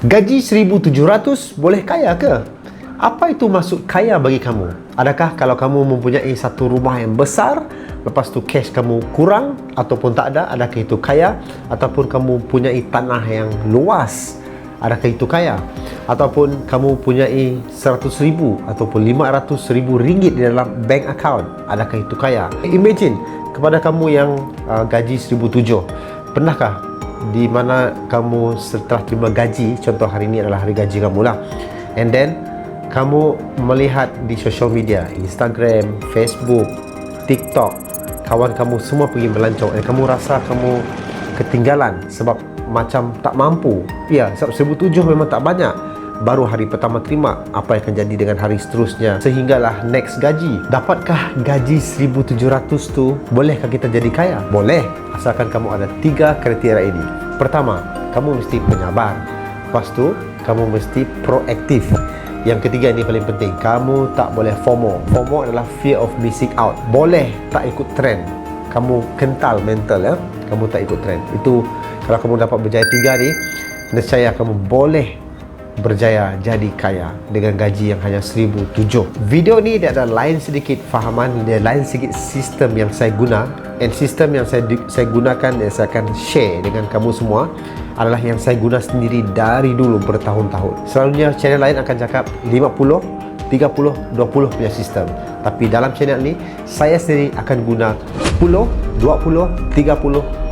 Gaji 1700 boleh kaya ke? Apa itu maksud kaya bagi kamu? Adakah kalau kamu mempunyai satu rumah yang besar, lepas tu cash kamu kurang ataupun tak ada, adakah itu kaya? Ataupun kamu punyai tanah yang luas, adakah itu kaya? Ataupun kamu punyai 100 ribu ataupun 500 ribu ringgit di dalam bank account, adakah itu kaya? Imagine kepada kamu yang uh, gaji 1007, pernahkah di mana kamu setelah terima gaji. Contoh hari ini adalah hari gaji kamu lah. And then kamu melihat di social media Instagram, Facebook, TikTok kawan kamu semua pergi melancong dan kamu rasa kamu ketinggalan sebab macam tak mampu. Ya sebab 1007 memang tak banyak baru hari pertama terima apa yang akan jadi dengan hari seterusnya. Sehinggalah next gaji. Dapatkah gaji 1700 tu? Bolehkah kita jadi kaya? Boleh. Asalkan kamu ada tiga kriteria ini. Pertama kamu mesti penyabar. Lepas tu kamu mesti proaktif. Yang ketiga ini paling penting kamu tak boleh FOMO. FOMO adalah fear of missing out. Boleh tak ikut trend? Kamu kental mental ya? Kamu tak ikut trend. Itu kalau kamu dapat berjaya tiga ni nescaya kamu boleh berjaya jadi kaya dengan gaji yang hanya 1007 video ni dia ada lain sedikit fahaman dia lain sedikit sistem yang saya guna. And sistem yang saya saya gunakan dan saya akan share dengan kamu semua adalah yang saya guna sendiri dari dulu bertahun-tahun. Selalunya channel lain akan cakap 50 30 20 punya sistem. Tapi dalam channel ni saya sendiri akan guna 10 20 30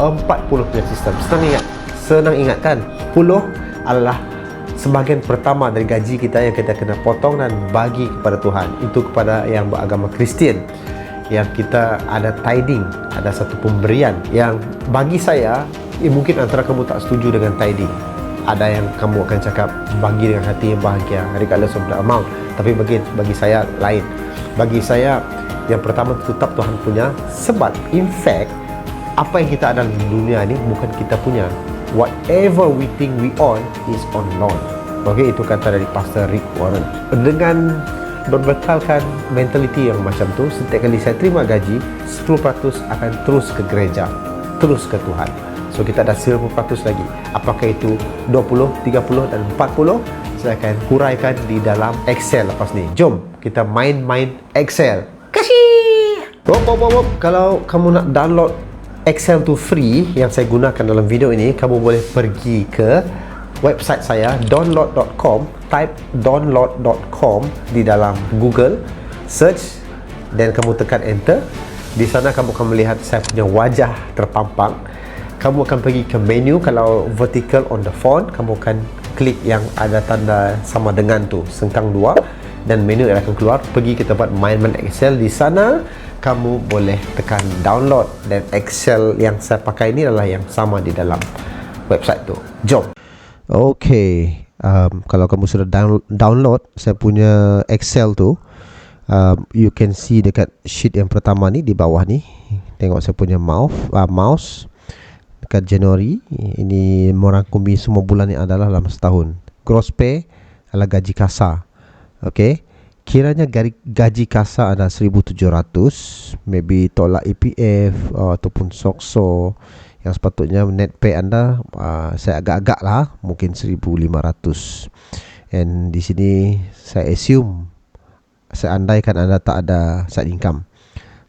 40 punya sistem senang ingat senang ingat kan 10 adalah sebahagian pertama dari gaji kita yang kita kena potong dan bagi kepada Tuhan. Itu kepada yang beragama Kristian. Yang kita ada tithing ada satu pemberian yang bagi saya eh, mungkin antara kamu tak setuju dengan tithing ada yang kamu akan cakap bagi dengan hati yang bahagia regardless of the amount. Tapi bagi bagi saya lain. Bagi saya yang pertama tetap Tuhan punya. Sebab in fact apa yang kita ada di dunia ini bukan kita punya whatever we think we own is on loan. Okey, itu kata dari Pastor Rick Warren. Dengan berbekalkan mentaliti yang macam tu, setiap kali saya terima gaji, 10% akan terus ke gereja, terus ke Tuhan. So kita ada 10% lagi. Apakah itu 20, 30 dan 40? Saya akan huraikan di dalam Excel lepas ni. Jom kita main-main Excel. Kasih. Wop, wop, wop, wop. Kalau kamu nak download Excel tu free yang saya gunakan dalam video ini kamu boleh pergi ke website saya download.com type download.com di dalam Google search dan kamu tekan enter. Di sana kamu akan melihat saya punya wajah terpampang. Kamu akan pergi ke menu kalau vertical on the phone kamu akan klik yang ada tanda sama dengan tu sengkang dua. Dan menu akan keluar pergi ke tempat main-main Excel di sana kamu boleh tekan download dan Excel yang saya pakai ini adalah yang sama di dalam website tu. Jom. Okay, um, kalau kamu sudah down, download saya punya Excel tu, um, you can see dekat sheet yang pertama ni di bawah ni. Tengok saya punya mouse, uh, mouse dekat Januari. Ini merangkumi semua bulan yang adalah dalam setahun. Gross pay adalah gaji kasar. Okay kiranya gaji, kasar ada 1700 maybe tolak EPF uh, ataupun SOXO yang sepatutnya net pay anda uh, saya agak-agak lah mungkin 1500 and di sini saya assume saya andaikan anda tak ada side income.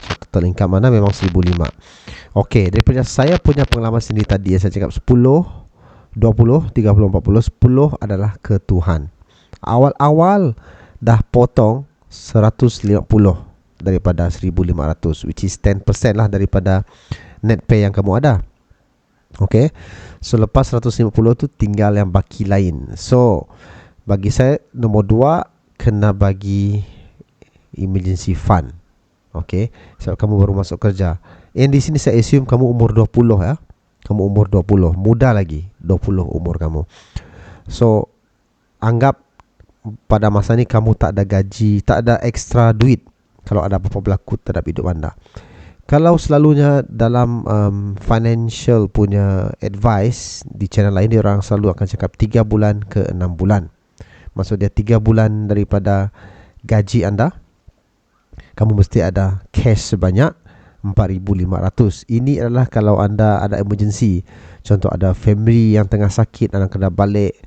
So, total income anda memang 1500 ok daripada saya punya pengalaman sendiri tadi yang saya cakap 10 20 30 40 10 adalah ke Tuhan awal-awal dah potong 150 daripada 1500 which is 10% lah daripada net pay yang kamu ada. Okay So lepas 150 tu tinggal yang baki lain. So bagi saya nombor 2 kena bagi emergency fund. Okay Sebab kamu baru masuk kerja. Yang di sini saya assume kamu umur 20 ya. Kamu umur 20, muda lagi 20 umur kamu. So anggap pada masa ni kamu tak ada gaji, tak ada ekstra duit kalau ada apa-apa berlaku terhadap hidup anda. Kalau selalunya dalam um, financial punya advice di channel lain dia orang selalu akan cakap 3 bulan ke 6 bulan. Maksud dia 3 bulan daripada gaji anda kamu mesti ada cash sebanyak 4500. Ini adalah kalau anda ada emergency. Contoh ada family yang tengah sakit anda kena balik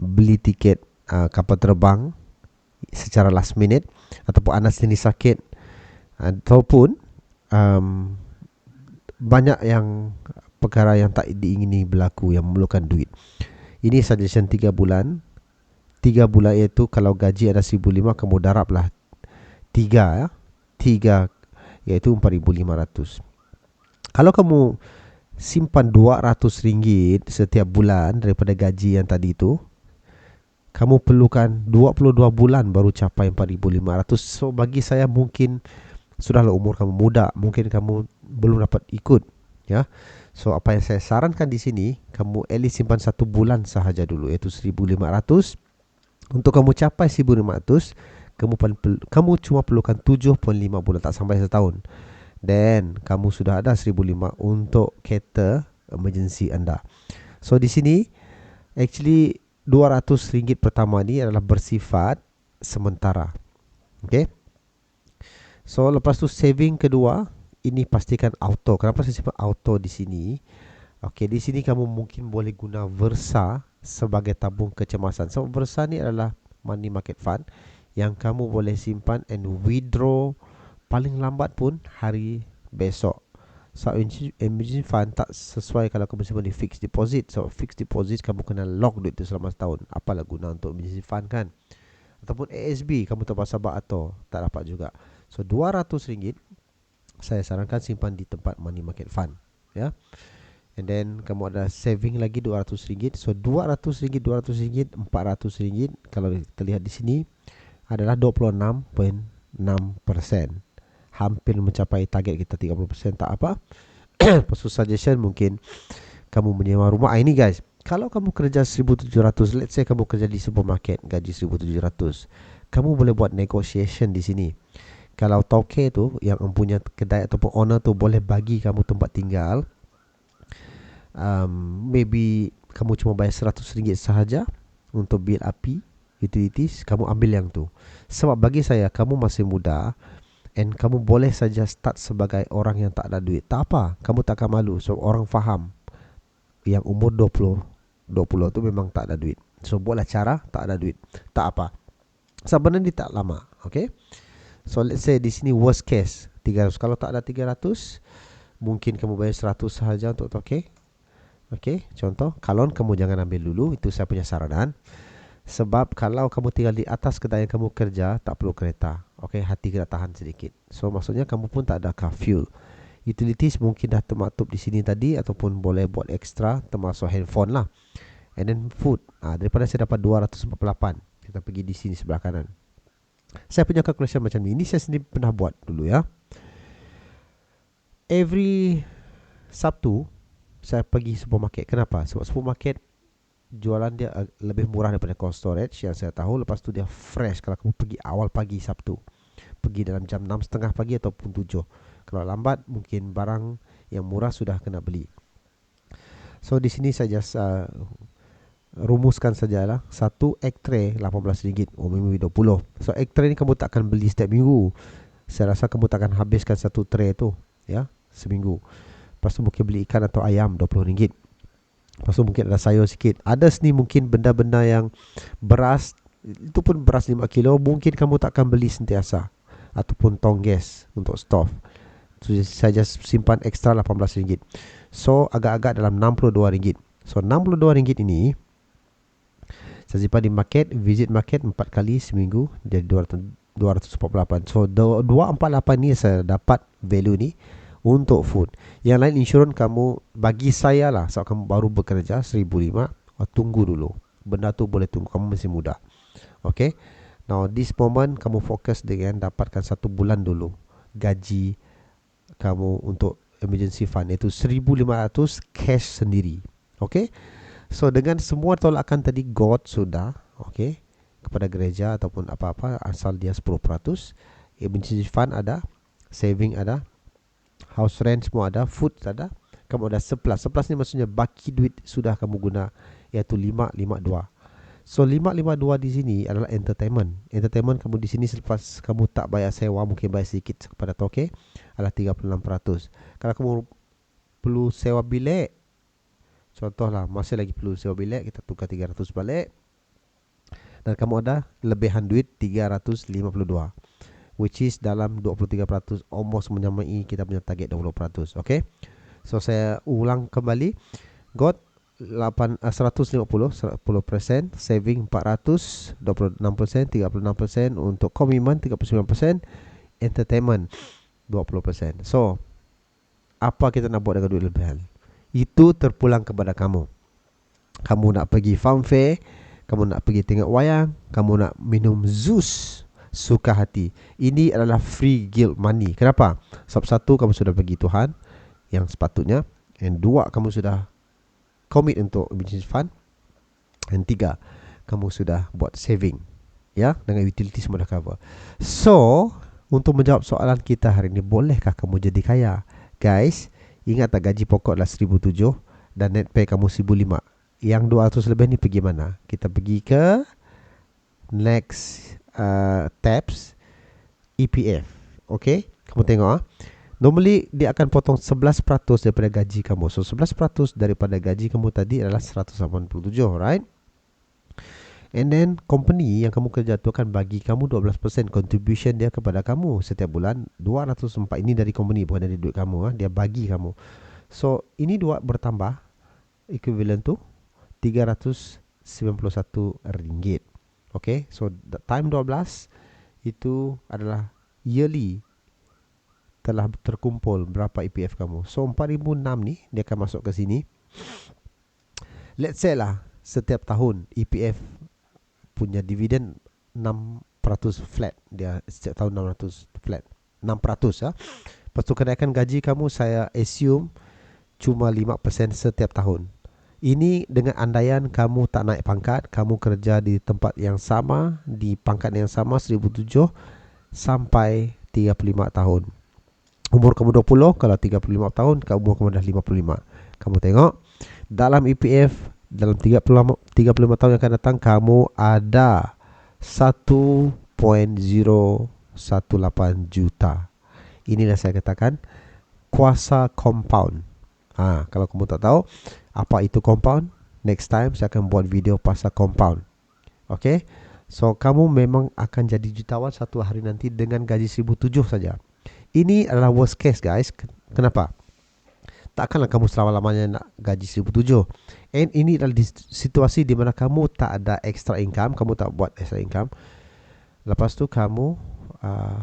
beli tiket uh, kapal terbang secara last minute ataupun anda sendiri sakit ataupun um, banyak yang perkara yang tak diingini berlaku yang memerlukan duit. Ini suggestion 3 bulan. 3 bulan iaitu kalau gaji ada 1,500 kamu darablah 3 ya. 3 iaitu 4,500. Kalau kamu simpan 200 ringgit setiap bulan daripada gaji yang tadi itu, kamu perlukan 22 bulan baru capai 4,500. So bagi saya mungkin sudahlah umur kamu muda, mungkin kamu belum dapat ikut, ya. So apa yang saya sarankan di sini, kamu at simpan satu bulan sahaja dulu, iaitu 1,500. Untuk kamu capai 1,500, kamu kamu cuma perlukan 7.5 bulan tak sampai setahun. Dan kamu sudah ada 1005 untuk cater emergency anda. So di sini actually 200 ringgit pertama ni adalah bersifat sementara. Okay. So lepas tu saving kedua ini pastikan auto. Kenapa saya simpan auto di sini? Okay, di sini kamu mungkin boleh guna Versa sebagai tabung kecemasan. So Versa ni adalah money market fund yang kamu boleh simpan and withdraw paling lambat pun hari besok. So emergency fund tak sesuai kalau kamu simpan di fixed deposit. So fixed deposit kamu kena lock duit tu selama setahun. Apalah guna untuk emergency fund kan? Ataupun ASB kamu terpaksa sabak atau tak dapat juga. So 200 ringgit saya sarankan simpan di tempat money market fund, ya. And then kamu ada saving lagi 200 ringgit. So 200 ringgit, 200 ringgit, 400 ringgit kalau kita lihat di sini adalah 26.6% hampir mencapai target kita 30% tak apa. Pasal suggestion mungkin kamu menyewa rumah. Ah, ini guys kalau kamu kerja 1700 let's say kamu kerja di supermarket gaji 1700 kamu boleh buat negotiation di sini. Kalau toke tu yang mempunyai kedai ataupun owner tu boleh bagi kamu tempat tinggal um, maybe kamu cuma bayar 100 ringgit sahaja untuk bil api utilities kamu ambil yang tu. Sebab bagi saya kamu masih muda And kamu boleh saja start sebagai orang yang tak ada duit. Tak apa, kamu tak akan malu. So orang faham Yang umur 20 20 tu memang tak ada duit. So buatlah cara tak ada duit. Tak apa. Sebenarnya tak lama Okay? So let's say di sini worst case 300 Kalau tak ada 300 Mungkin kamu bayar 100 sahaja untuk okay? Okay Contoh Kalon kamu jangan ambil dulu. Itu saya punya saranan sebab kalau kamu tinggal di atas kedai yang kamu kerja Tak perlu kereta. Okay, hati kena tahan sedikit. So maksudnya kamu pun tak ada car fuel. Utilities mungkin dah termaktub di sini tadi Ataupun boleh buat ekstra Termasuk handphone lah. And then food. Ha, Daripada saya dapat 248 Kita pergi di sini sebelah kanan. Saya punya calculation macam ni. Ini saya sendiri pernah buat dulu ya. Every Sabtu Saya pergi supermarket. Kenapa? Sebab supermarket jualan dia lebih murah daripada cold storage yang saya tahu. Lepas tu dia fresh. Kalau kamu pergi awal pagi Sabtu pergi dalam jam 6.30 pagi ataupun 7 kalau lambat mungkin barang yang murah sudah kena beli. So di sini saya just uh, rumuskan sajalah. Satu egg tray 18 ringgit. Oh minggu 20 so egg tray ni kamu tak akan beli setiap minggu. Saya rasa kamu tak akan habiskan satu tray tu ya seminggu. Lepas tu mungkin beli ikan atau ayam 20 ringgit Lepas tu mungkin ada sayur sikit. Ada ni mungkin benda-benda yang Beras Itu pun beras 5 kilo Mungkin kamu takkan beli sentiasa. Ataupun tong gas Untuk stove. So, Saya just simpan ekstra RM18 So agak-agak dalam RM62 So RM62 ini Saya simpan di market Visit market 4 kali seminggu Jadi 200, 248 So 248 ni saya dapat value ni untuk food. Yang lain insurans kamu bagi saya lah sebab kamu baru bekerja 1005 oh, tunggu dulu. Benda tu boleh tunggu kamu masih muda. Okay. Now this moment kamu fokus dengan dapatkan satu bulan dulu gaji kamu untuk emergency fund iaitu 1500 cash sendiri. Okay. So dengan semua tolakan tadi God sudah okay kepada gereja ataupun apa-apa asal dia 10% emergency fund ada saving ada house rent semua ada, food ada, kamu ada surplus. Surplus ni maksudnya baki duit sudah kamu guna iaitu 552. So 552 di sini adalah entertainment. Entertainment kamu di sini selepas kamu tak bayar sewa mungkin bayar sedikit kepada toke adalah 36%. Kalau kamu perlu sewa bilik Contohlah masih lagi perlu sewa bilik kita tukar 300 balik dan kamu ada lebihan duit 352 which is dalam 23% almost menyamai kita punya target 20%. Okay. So saya ulang kembali. Got 8, uh, 150 10% saving 400 26% 36% untuk komitmen 39% entertainment 20%. So apa kita nak buat dengan duit lebihan? Itu terpulang kepada kamu. Kamu nak pergi farm fair, kamu nak pergi tengok wayang, kamu nak minum Zeus suka hati. Ini adalah free guilt money. Kenapa? Sebab satu kamu sudah bagi Tuhan yang sepatutnya, and dua kamu sudah commit untuk business fund, and tiga kamu sudah buat saving, ya dengan utility semua dah cover. So untuk menjawab soalan kita hari ini, bolehkah kamu jadi kaya, guys? Ingat tak gaji pokok adalah 1007 dan net pay kamu 1005. Yang 200 lebih ni pergi mana? Kita pergi ke next uh, tabs EPF. Okay, kamu tengok ah. Normally dia akan potong 11% daripada gaji kamu. So 11% daripada gaji kamu tadi adalah 187, right? And then company yang kamu kerja tu akan bagi kamu 12% contribution dia kepada kamu setiap bulan 204 ini dari company bukan dari duit kamu ah dia bagi kamu. So ini dua bertambah equivalent tu 391 ringgit. Okay, so time 12 itu adalah yearly telah terkumpul berapa EPF kamu. So 4006 ni dia akan masuk ke sini. Let's say lah setiap tahun EPF punya dividen 6% flat dia setiap tahun 600 flat. 6% ya. Lepas tu kenaikan gaji kamu saya assume cuma 5% setiap tahun. Ini dengan andaian kamu tak naik pangkat, kamu kerja di tempat yang sama, di pangkat yang sama 1007 sampai 35 tahun. Umur kamu 20, kalau 35 tahun, umur kamu dah 55. Kamu tengok, dalam EPF, dalam 35, 35 tahun yang akan datang, kamu ada 1.018 juta. Inilah saya katakan, kuasa compound. Ha, kalau kamu tak tahu, apa itu compound? Next time saya akan buat video pasal compound. Okay so kamu memang akan jadi jutawan satu hari nanti dengan gaji 1007 saja. Ini adalah worst case guys. Kenapa? Takkanlah kamu selama-lamanya nak gaji 1007 and ini adalah di situasi di mana kamu tak ada extra income kamu tak buat extra income. Lepas tu kamu uh,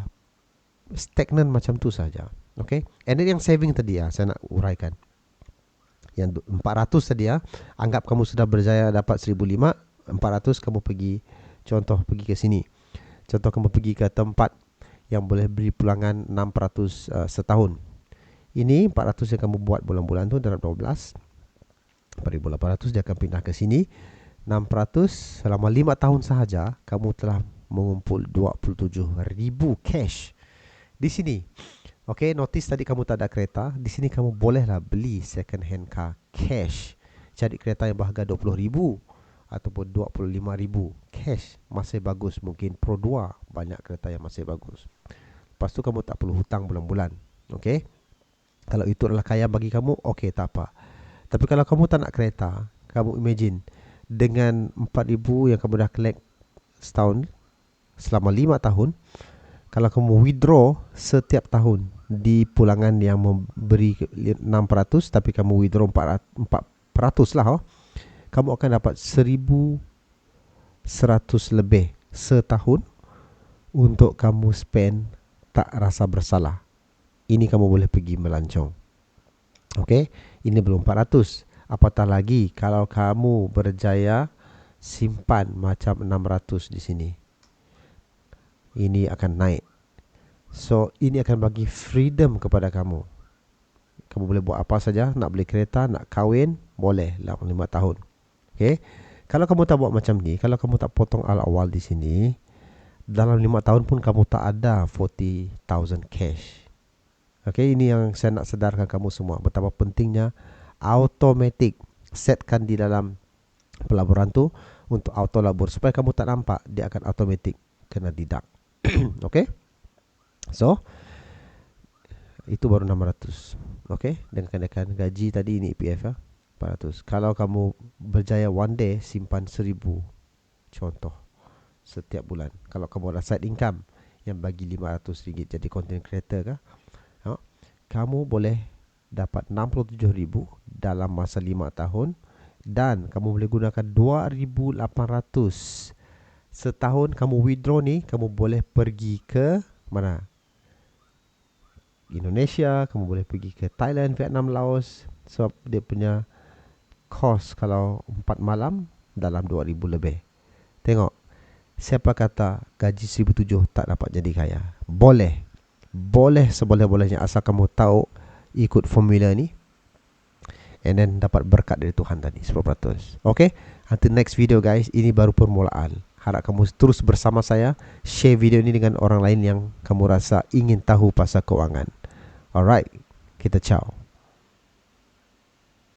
stagnant macam tu saja. Okay and then yang saving tadi ya saya nak uraikan yang 400 tadi ya anggap kamu sudah berjaya dapat 1005 400 kamu pergi contoh pergi ke sini. Contoh kamu pergi ke tempat yang boleh beri pulangan 600 uh, setahun. Ini 400 yang kamu buat bulan-bulan tu dalam 12 4800 dia akan pindah ke sini. 600 selama 5 tahun sahaja kamu telah mengumpul 27000 cash. Di sini Okay, notice tadi kamu tak ada kereta. Di sini kamu bolehlah beli second hand car cash. Cari kereta yang berharga RM20,000 ataupun RM25,000 cash. Masih bagus. Mungkin Pro 2 banyak kereta yang masih bagus. Lepas tu kamu tak perlu hutang bulan-bulan. Okay. Kalau itu adalah kaya bagi kamu, okay tak apa. Tapi kalau kamu tak nak kereta, kamu imagine dengan RM4,000 yang kamu dah collect setahun selama 5 tahun, kalau kamu withdraw setiap tahun di pulangan yang memberi 600 tapi kamu withdraw 400, 400 lah oh. kamu akan dapat 1100 lebih setahun untuk kamu spend tak rasa bersalah. Ini kamu boleh pergi melancong. Ok ini belum 400 apatah lagi kalau kamu berjaya simpan macam 600 di sini. Ini akan naik So ini akan bagi freedom kepada kamu. Kamu boleh buat apa saja Nak beli kereta, nak kahwin Boleh dalam 5 tahun. Okay Kalau kamu tak buat macam ni Kalau kamu tak potong awal-awal di sini Dalam 5 tahun pun kamu tak ada 40,000 cash. Okay ini yang saya nak sedarkan kamu semua. Betapa pentingnya Automatic Setkan di dalam pelaburan tu Untuk auto labur. Supaya kamu tak nampak Dia akan automatic Kena deduct Okay So itu baru 600. Okey, dengan kenaikan gaji tadi ini EPF ya. 400. Kalau kamu berjaya one day simpan 1000 contoh. setiap bulan. Kalau kamu ada side income yang bagi RM500 jadi content creator kah? Ha? Kamu boleh dapat RM67,000 dalam masa 5 tahun dan kamu boleh gunakan RM2,800 setahun kamu withdraw ni kamu boleh pergi ke mana Indonesia kamu boleh pergi ke Thailand Vietnam Laos. Sebab dia punya cost kalau 4 malam dalam 2000 lebih. Tengok siapa kata gaji 1007 tak dapat jadi kaya? Boleh. Boleh seboleh-bolehnya asal kamu tahu ikut formula ni. And then dapat berkat dari Tuhan tadi 10%. Okay? Until next video guys, ini baru permulaan. Harap kamu terus bersama saya. Share video ini dengan orang lain yang kamu rasa ingin tahu pasal keuangan alright kita ciao